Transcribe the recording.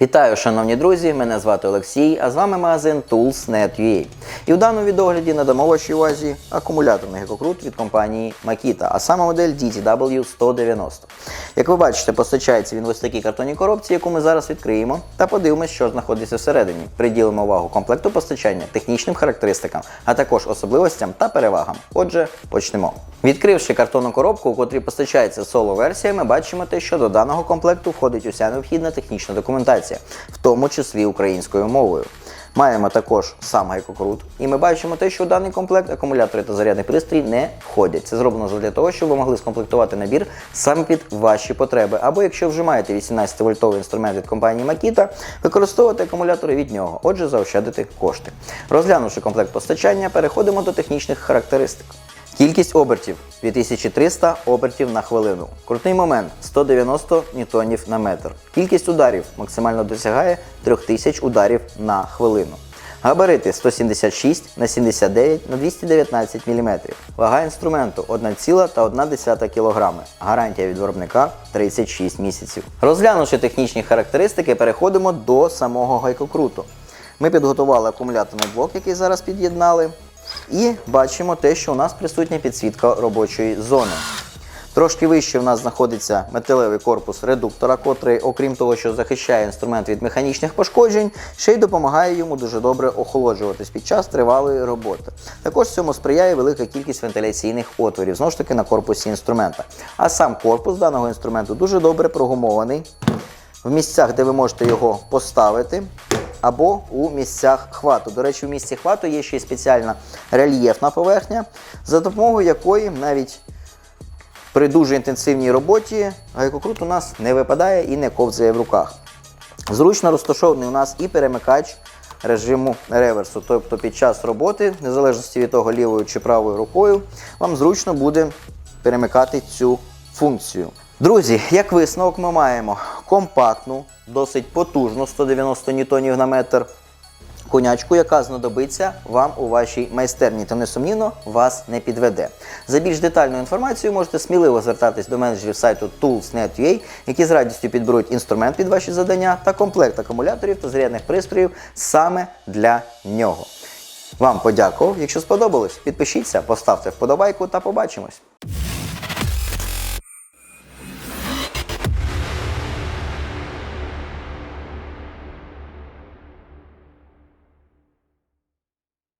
Вітаю, шановні друзі! Мене звати Олексій, а з вами магазин Tools.net.ua. І в даному відогляді надамо вашій увазі акумуляторний гекокрут від компанії Makita, а саме модель DTW190. Як ви бачите, постачається він в ось такій картонній коробці, яку ми зараз відкриємо, та подивимося, що знаходиться всередині. Приділимо увагу комплекту постачання, технічним характеристикам, а також особливостям та перевагам. Отже, почнемо. Відкривши картонну коробку, у котрій постачається соло-версія, ми бачимо те, що до даного комплекту входить уся необхідна технічна документація, в тому числі українською мовою. Маємо також сам гайкокрут, і ми бачимо те, що в даний комплект акумулятори та зарядний пристрій не входять. Це зроблено для того, щоб ви могли скомплектувати набір саме під ваші потреби. Або якщо вже маєте 18 вольтовий інструмент від компанії Makita, використовувати акумулятори від нього, отже, заощадити кошти. Розглянувши комплект постачання, переходимо до технічних характеристик. Кількість обертів 2300 обертів на хвилину. Крутний момент 190 ньютонів на метр. Кількість ударів максимально досягає 3000 ударів на хвилину. Габарити 176 на 79 на 219 мм. Вага інструменту 1,1 кг. Гарантія від виробника 36 місяців. Розглянувши технічні характеристики, переходимо до самого гайкокруту. Ми підготували акумуляторний блок, який зараз під'єднали. І бачимо те, що у нас присутня підсвітка робочої зони. Трошки вище в нас знаходиться металевий корпус редуктора, котрий, окрім того, що захищає інструмент від механічних пошкоджень, ще й допомагає йому дуже добре охолоджуватись під час тривалої роботи. Також цьому сприяє велика кількість вентиляційних отворів, знову ж таки на корпусі інструмента. А сам корпус даного інструменту дуже добре прогумований в місцях, де ви можете його поставити. Або у місцях хвату. До речі, у місці хвату є ще й спеціальна рельєфна поверхня, за допомогою якої навіть при дуже інтенсивній роботі гайкокрут у нас не випадає і не ковзає в руках. Зручно розташований у нас і перемикач режиму реверсу. Тобто під час роботи, незалежності від того, лівою чи правою рукою, вам зручно буде перемикати цю функцію. Друзі, як висновок, ми маємо компактну, досить потужну 190 ньютонів на метр конячку, яка знадобиться вам у вашій майстерні, та несумнівно вас не підведе. За більш детальною інформацією можете сміливо звертатись до менеджерів сайту Tools.net.ua, які з радістю підберуть інструмент під ваші завдання та комплект акумуляторів та зарядних пристроїв саме для нього. Вам подякував. Якщо сподобалось, підпишіться, поставте вподобайку та побачимось.